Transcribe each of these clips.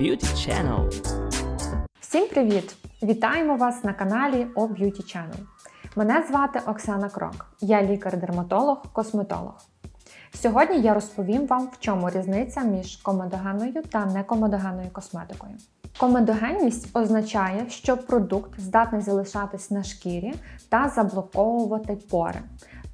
Beauty Channel. Всім привіт! Вітаємо вас на каналі О Beauty Channel. Мене звати Оксана Крок. Я лікар-дерматолог, косметолог. Сьогодні я розповім вам, в чому різниця між комедогенною та некомедогенною косметикою. Комедогенність означає, що продукт здатний залишатись на шкірі та заблоковувати пори,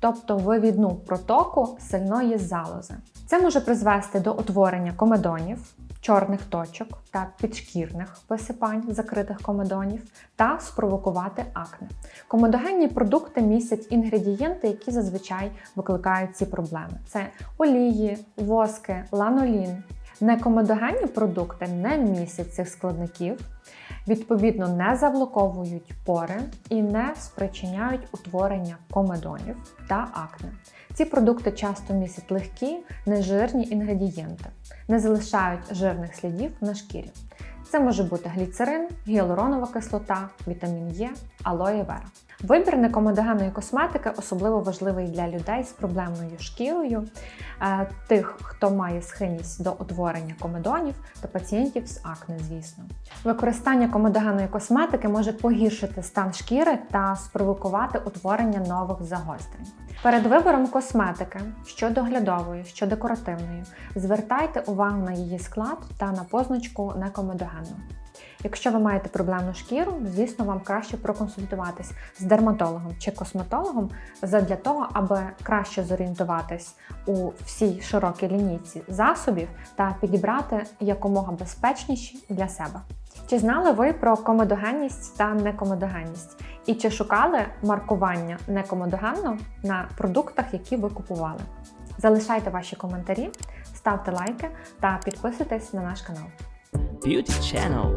тобто вивідну протоку сильної залози. Це може призвести до утворення комедонів, чорних точок та підшкірних висипань закритих комедонів та спровокувати акне. Комедогенні продукти містять інгредієнти, які зазвичай викликають ці проблеми: це олії, воски, ланолін. Некомедогенні продукти не містять цих складників, відповідно, не заблоковують пори і не спричиняють утворення комедонів та акне. Ці продукти часто містять легкі, нежирні інгредієнти, не залишають жирних слідів на шкірі. Це може бути гліцерин, гіалуронова кислота, вітамін Е, алоє вера. Вибір некомедогенної косметики особливо важливий для людей з проблемною шкірою, е, тих, хто має схильність до утворення комедонів та пацієнтів з акне, звісно. Використання комедогенної косметики може погіршити стан шкіри та спровокувати утворення нових загострень. Перед вибором косметики, що доглядової, що декоративної, звертайте увагу на її склад та на позначку некомедогенну. Якщо ви маєте проблемну шкіру, звісно, вам краще проконсультуватись з дерматологом чи косметологом задля того, аби краще зорієнтуватись у всій широкій лінійці засобів та підібрати якомога безпечніші для себе. Чи знали ви про комедогенність та некомедогенність? І чи шукали маркування некомедогенно на продуктах, які ви купували? Залишайте ваші коментарі, ставте лайки та підписуйтесь на наш канал. Beauty Channel.